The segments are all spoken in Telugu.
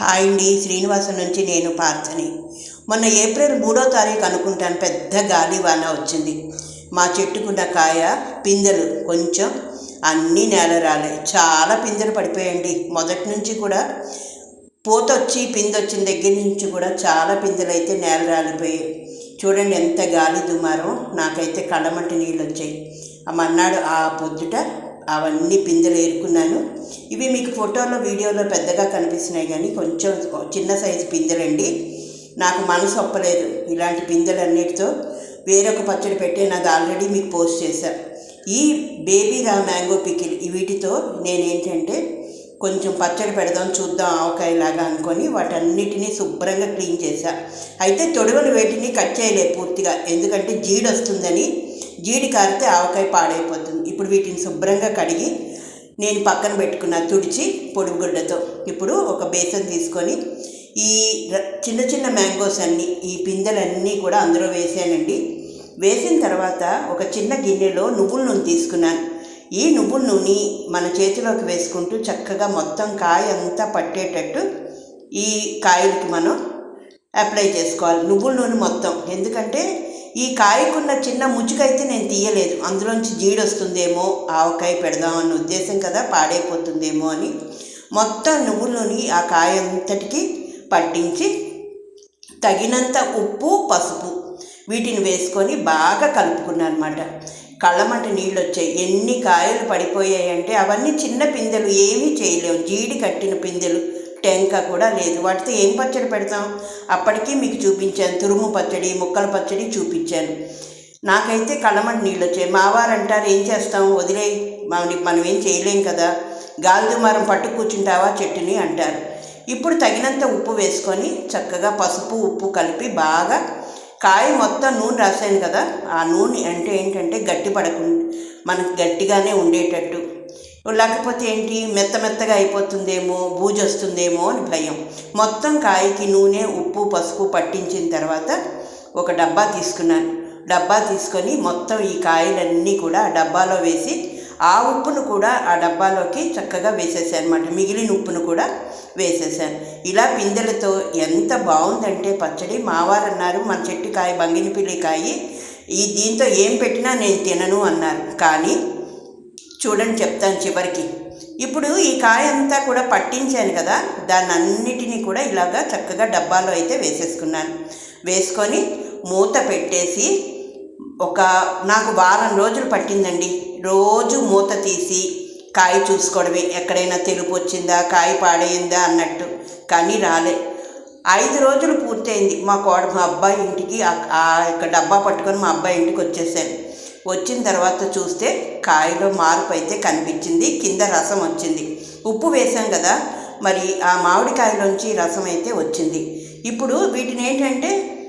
హాయ్ అండి శ్రీనివాసం నుంచి నేను పార్థని మొన్న ఏప్రిల్ మూడో తారీఖు అనుకుంటాను పెద్ద గాలి వాన వచ్చింది. మా చెట్టుకున్న కాయ పిందెలు కొంచెం అన్నీ నేల రాలే. చాలా పిందెలు పడిపోయండి మొదటి నుంచి కూడా పూతొచ్చి పిందొచ్చిన దగ్గర నుంచి కూడా చాలా పిందెలు అయితే నేల రాలిపోయాయి. చూడండి ఎంత గాలి దుమారం. నాకైతే కళ్ళమంటి నీళ్ళు వచ్చాయి. ఆ మన్నాడు ఆ పొద్దుట అవన్నీ పిందెలు ఏరుకున్నాను. ఇవి మీకు ఫోటోలో వీడియోలో పెద్దగా కనిపిస్తున్నాయి కానీ కొంచెం చిన్న సైజు పిందెలండి. నాకు మనసు ఒప్పలేదు ఇలాంటి పిందెలన్నిటితో. వేరొక పచ్చడి పెట్టి నాది ఆల్రెడీ మీకు పోస్ట్ చేశాను. ఈ బేబీ రా మ్యాంగో పికిల్ వీటితో నేనేంటంటే కొంచెం పచ్చడి పెడదాం చూద్దాం ఆవకాయలాగా అనుకొని వాటన్నిటినీ శుభ్రంగా క్లీన్ చేశా. అయితే తొడుగులు వేటిని కట్ చేయలేదు పూర్తిగా. ఎందుకంటే జీడి వస్తుందని జీడి కారితే ఆవకాయ పాడైపోతుంది. ఇప్పుడు వీటిని శుభ్రంగా కడిగి నేను పక్కన పెట్టుకున్న తుడిచి పొడుగుడ్డతో ఇప్పుడు ఒక బేసన్ తీసుకొని ఈ చిన్న చిన్న మ్యాంగోస్ అన్నీ ఈ పిందెలన్నీ కూడా అందులో వేసానండి. వేసిన తర్వాత ఒక చిన్న గిన్నెలో నువ్వుల నూనె తీసుకున్నాను. ఈ నువ్వుల నూనె మన చేతిలోకి వేసుకుంటూ చక్కగా మొత్తం కాయ అంతా పట్టేటట్టు ఈ కాయలకి మనం అప్లై చేసుకోవాలి. నువ్వుల నూనె మొత్తం. ఎందుకంటే ఈ కాయకున్న చిన్న ముచ్చుకైతే నేను తీయలేదు. అందులోంచి జీడి వస్తుందేమో ఆవకాయ పెడదామన్న ఉద్దేశం కదా పాడైపోతుందేమో అని మొత్తం నువ్వులోని ఆ కాయ అంతటికి పట్టించి తగినంత ఉప్పు పసుపు వీటిని వేసుకొని బాగా కలుపుకున్నాను అనమాట కళ్ళమంట నీళ్ళు వచ్చాయి ఎన్ని కాయలు పడిపోయాయంటే అవన్నీ చిన్న పిందెలు ఏమీ చేయలేము జీడి కట్టిన పిందెలు. టెంక కూడా లేదు. వాటితో ఏం పచ్చడి పెడతాం? అప్పటికీ మీకు చూపించాను. తురుము పచ్చడి ముక్కల పచ్చడి చూపించాను. నాకైతే కళ్ళమంట నీళ్ళు వచ్చాయి. మావారు అంటారు ఏం చేస్తాం? వదిలే మనం ఏం చేయలేం కదా. గాలిదుమారం పట్టు కూర్చుంటావా చెట్టుని? అంటారు. ఇప్పుడు తగినంత ఉప్పు వేసుకొని చక్కగా పసుపు ఉప్పు కలిపి బాగా కాయ మొత్తం నూనె రాశాను కదా. ఆ నూనె అంటే ఏంటంటే గట్టి పడకుండా మనకు గట్టిగానే ఉండేటట్టు. లేకపోతే ఏంటి? మెత్త మెత్తగా అయిపోతుందేమో బూజు వస్తుందేమో అని భయం. మొత్తం కాయకి నూనె ఉప్పు పసుపు పట్టించిన తర్వాత ఒక డబ్బా తీసుకున్నాను. డబ్బా తీసుకొని మొత్తం ఈ కాయలన్నీ కూడా ఆ డబ్బాలో వేసి ఆ ఉప్పును కూడా ఆ డబ్బాలోకి చక్కగా వేసేసాను అనమాట మిగిలిన ఉప్పును కూడా వేసేసాను. ఇలా పిందెలతో ఎంత బాగుందంటే పచ్చడి. మావారు అన్నారు మన చెట్టు కాయ బంగినపిల్లి కాయ ఈ దీంతో ఏం పెట్టినా నేను తినను అన్నారు. కానీ చూడండి చెప్తాను చివరికి. ఇప్పుడు ఈ కాయ అంతా కూడా పట్టించాను కదా దాన్ని అన్నిటినీ కూడా ఇలాగా చక్కగా డబ్బాలో అయితే వేసేసుకున్నాను. వేసుకొని మూత పెట్టేసి ఒక నాకు వారం రోజులు పట్టిందండి. రోజు మూత తీసి కాయ చూసుకోవడమే ఎక్కడైనా తెలుపు వచ్చిందా కాయ పాడైందా అన్నట్టు. కానీ రాలే. ఐదు రోజులు పూర్తయింది. మా కోడ మా అబ్బాయి ఇంటికి ఆ యొక్క డబ్బా పట్టుకొని మా అబ్బాయి ఇంటికి వచ్చేసాను వచ్చిన తర్వాత చూస్తే కాయలో మార్పు అయితే కనిపించింది కింద రసం వచ్చింది. ఉప్పు వేసాం కదా మరి ఆ మామిడికాయలోంచి రసం అయితే వచ్చింది. ఇప్పుడు వీటిని ఏంటంటే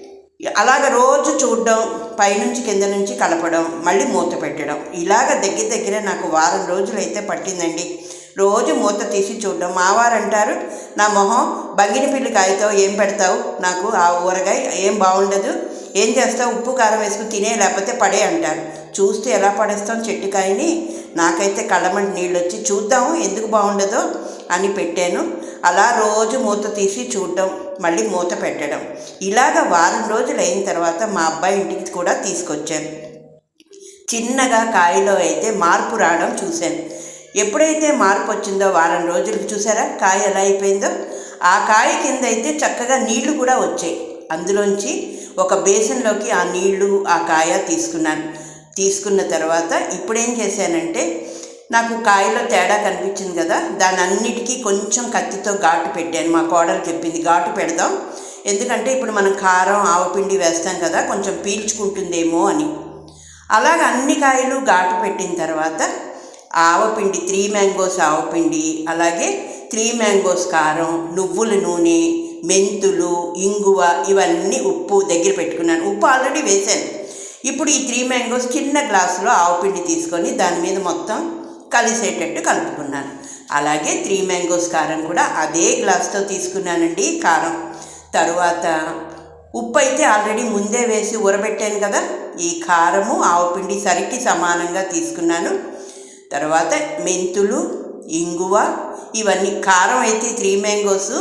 అలాగ రోజు చూడడం పైనుంచి కింద నుంచి కలపడం మళ్ళీ మూత పెట్టడం. ఇలాగ దగ్గర దగ్గర నాకు వారం రోజులు అయితే పట్టిందండి. రోజు మూత తీసి చూడడం. మావారు అంటారు నా మొహం బంగిని పిల్లి కాయతో ఏం పెడతావు? నాకు ఆ ఊరగాయ ఏం బాగుండదు ఏం చేస్తావు? ఉప్పు కారం వేసుకుని తినే లేకపోతే పడే అంటారు. చూస్తే ఎలా పడేస్తాం చెట్టుకాయని. నాకైతే కళ్ళమంటి నీళ్ళు వచ్చి చూద్దాము ఎందుకు బాగుండదో అని పెట్టాను. అలా రోజు మూత తీసి చూడడం మళ్ళీ మూత పెట్టడం. ఇలాగ వారం రోజులు అయిన తర్వాత మా అబ్బాయి ఇంటికి కూడా తీసుకొచ్చాను చిన్నగా కాయలో అయితే మార్పు రావడం చూశాను. ఎప్పుడైతే మార్పు వచ్చిందో వారం రోజులకు చూసారా? కాయ ఎలా అయిపోయిందో? ఆ కాయ కింద అయితే చక్కగా నీళ్ళు కూడా వచ్చాయి. అందులోంచి ఒక బేసన్లోకి ఆ నీళ్ళు ఆ కాయ తీసుకున్నాను. తీసుకున్న తర్వాత ఇప్పుడేం చేశానంటే నాకు కాయలో తేడా కనిపించింది కదా దాని అన్నిటికీ కొంచెం కత్తితో ఘాటు పెట్టాను. మా కోడలు చెప్పింది ఘాటు పెడదాం. ఎందుకంటే ఇప్పుడు మనం కారం ఆవపిండి వేస్తాం కదా కొంచెం పీల్చుకుంటుందేమో అని. అలాగ అన్ని కాయలు ఘాటు పెట్టిన తర్వాత ఆవపిండి త్రీ మ్యాంగోస్ ఆవపిండి అలాగే త్రీ మ్యాంగోస్ కారం నువ్వుల నూనె మెంతులు ఇంగువ ఇవన్నీ ఉప్పు దగ్గర పెట్టుకున్నాను. ఉప్పు ఆల్రెడీ వేశాను. ఇప్పుడు ఈ త్రీ మ్యాంగోస్ చిన్న గ్లాసులో ఆవపిండి తీసుకొని దాని మీద మొత్తం కలిసేటట్టు కలుపుకున్నాను. అలాగే త్రీ మ్యాంగోస్ కారం కూడా అదే గ్లాస్తో తీసుకున్నానండి కారం. తరువాత ఉప్పు అయితే ఆల్రెడీ ముందే వేసి ఊరబెట్టాను కదా ఈ కారము ఆవుపిండి సరికి సమానంగా తీసుకున్నాను. తర్వాత మెంతులు ఇంగువ ఇవన్నీ కారం అయితే త్రీ మ్యాంగోస్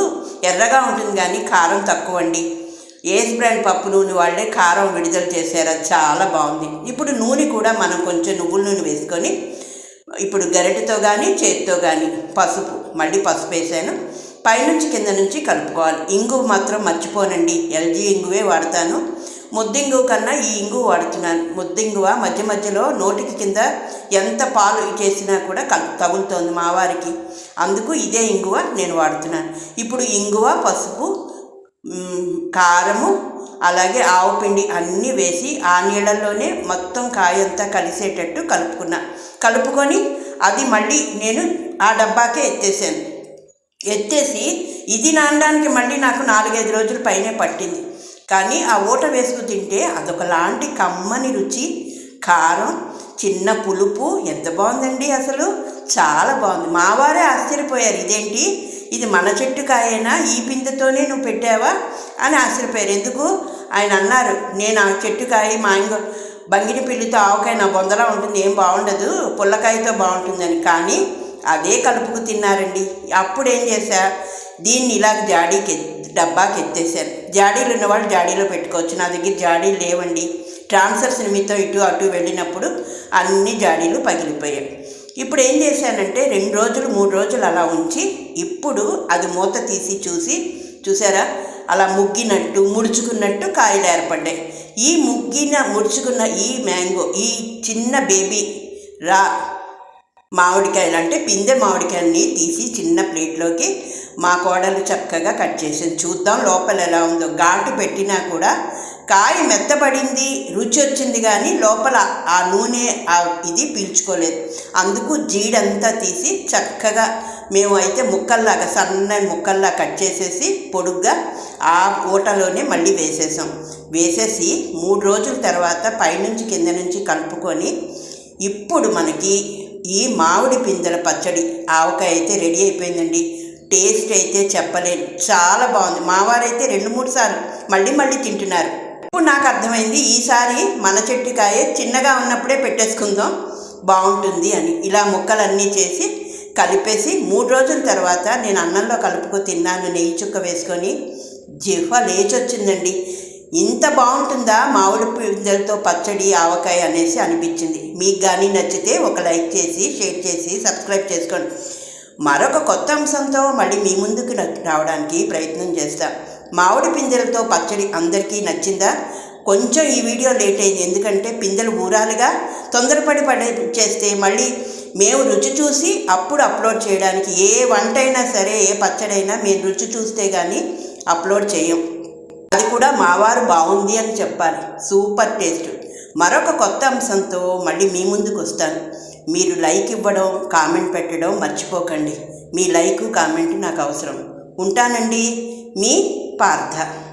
ఎర్రగా ఉంటుంది కానీ కారం తక్కువ అండి ఏస్ బ్రాండ్ పప్పు నూనె వాళ్ళే కారం విడుదల చేశారు. అది చాలా బాగుంది. ఇప్పుడు నూనె కూడా మనం కొంచెం నువ్వుల నూనె వేసుకొని ఇప్పుడు గరిటెతో కానీ చేతితో కానీ పసుపు మళ్ళీ పసుపు వేసాను. పైనుంచి కింద నుంచి కలుపుకోవాలి. ఇంగువ మాత్రం మర్చిపోనండి. ఎల్జీ ఇంగువే వాడతాను. ముద్దింగు కన్నా ఈ ఇంగు వాడుతున్నాను. ముద్దింగువ? మధ్య మధ్యలో నోటికి కింద ఎంత పాలు చేసినా కూడా కల్ తగులుతోంది మా వారికి. అందుకు ఇదే ఇంగువ నేను వాడుతున్నాను. ఇప్పుడు ఇంగువ పసుపు కారము అలాగే ఆవు పిండి అన్నీ వేసి ఆ నీళ్ళల్లోనే మొత్తం కాయంతా కలిసేటట్టు కలుపుకున్నా. కలుపుకొని అది మళ్ళీ నేను ఆ డబ్బాకే ఎత్తేసాను. ఎత్తేసి ఇది నానడానికి మళ్ళీ నాకు నాలుగైదు రోజులు పైనే పట్టింది. కానీ ఆ ఊట వేసుకు తింటే అదొకలాంటి కమ్మని రుచి. కారం చిన్న పులుపు ఎంత బాగుందండి అసలు. చాలా బాగుంది. మావారే ఆశ్చర్యపోయారు. ఇదేంటి? ఇది మన చెట్టు కాయేనా ఈ పిందెతోనే నువ్వు పెట్టావా? అని ఆశ్చర్యపోయారు. ఎందుకు? ఆయన అన్నారు నేను ఆ చెట్టు కాయ మా ఇంకో బంగిని పిల్లితో ఆవకాయ నా బొందలా ఉంటుంది ఏం బాగుండదు పుల్లకాయతో బాగుంటుందని. కానీ అదే కలుపుకు తిన్నారండి. అప్పుడు ఏం చేశా? దీన్ని ఇలా జాడీకి డబ్బాకి ఎత్తేసాను జాడీలు ఉన్నవాళ్ళు జాడీలో పెట్టుకోవచ్చు. నా దగ్గర జాడీలు లేవండి. ట్రాన్స్ఫర్స్ నిమిత్తం ఇటు అటు వెళ్ళినప్పుడు అన్ని జాడీలు పగిలిపోయాయి. ఇప్పుడు ఏం చేశానంటే రెండు రోజులు మూడు రోజులు అలా ఉంచి ఇప్పుడు అది మూత తీసి చూసి చూసారా? అలా ముగ్గినట్టు ముడుచుకున్నట్టు కాయలు ఏర్పడ్డాయి. ఈ ముగ్గిన ముడుచుకున్న ఈ మ్యాంగో ఈ చిన్న బేబీ రా మామిడికాయలు అంటే పిందె మామిడికాయల్ని తీసి చిన్న ప్లేట్లోకి మా కోడలు చక్కగా కట్ చేసింది. చూద్దాం లోపల ఎలా ఉందో. ఘాటు పెట్టినా కూడా కాయ మెత్తబడింది రుచి వచ్చింది కానీ లోపల ఆ నూనె ఇది పీల్చుకోలేదు. అందుకు జీడంతా తీసి చక్కగా మేము అయితే ముక్కల్లాగా సన్నని ముక్కల్లా కట్ చేసేసి పొడుగ్గా ఆ ఊటలోనే మళ్ళీ వేసేసాం. వేసేసి మూడు రోజుల తర్వాత పైనుంచి కింద నుంచి కలుపుకొని ఇప్పుడు మనకి ఈ మామిడి పిందెల పచ్చడి ఆవకాయ అయితే రెడీ అయిపోయిందండి. టేస్ట్ అయితే చెప్పలేను చాలా బాగుంది. మావారైతే రెండు మూడు సార్లు మళ్ళీ మళ్ళీ తింటున్నారు. ఇప్పుడు నాకు అర్థమైంది ఈసారి మన చెట్టుకాయ చిన్నగా ఉన్నప్పుడే పెట్టేసుకుందాం బాగుంటుంది అని. ఇలా ముక్కలన్నీ చేసి కలిపేసి మూడు రోజుల తర్వాత నేను అన్నంలో కలుపుకు తిన్నాను నెయ్యి చుక్క వేసుకొని. జిహ్వ లేచొచ్చిందండి. ఇంత బాగుంటుందా మామిడి పిందెలతో పచ్చడి ఆవకాయ అనేసి అనిపించింది. మీకు కానీ నచ్చితే ఒక లైక్ చేసి షేర్ చేసి సబ్స్క్రైబ్ చేసుకోండి. మరొక కొత్త అంశంతో మళ్ళీ మీ ముందుకు రావడానికి ప్రయత్నం చేస్తాను మామిడి పిందెలతో పచ్చడి అందరికీ నచ్చిందా? కొంచెం ఈ వీడియో లేట్ అయింది. ఎందుకంటే పిందెలు ఊరాలుగా. తొందరపడి పడే చేస్తే మళ్ళీ మేము రుచి చూసి అప్పుడు అప్లోడ్ చేయడానికి ఏ వంట అయినా సరే ఏ పచ్చడైనా మేము రుచి చూస్తే కానీ అప్లోడ్ చేయం. అది కూడా మావారు బాగుంది అని చెప్పాలి. Super taste. మరొక కొత్త అంశంతో మళ్ళీ మీ ముందుకు వస్తాను. మీరు లైక్ ఇవ్వడం కామెంట్ పెట్టడం మర్చిపోకండి. మీ లైక్ కామెంట్ నాకు అవసరం. ఉంటానండి. మీ पार्थ।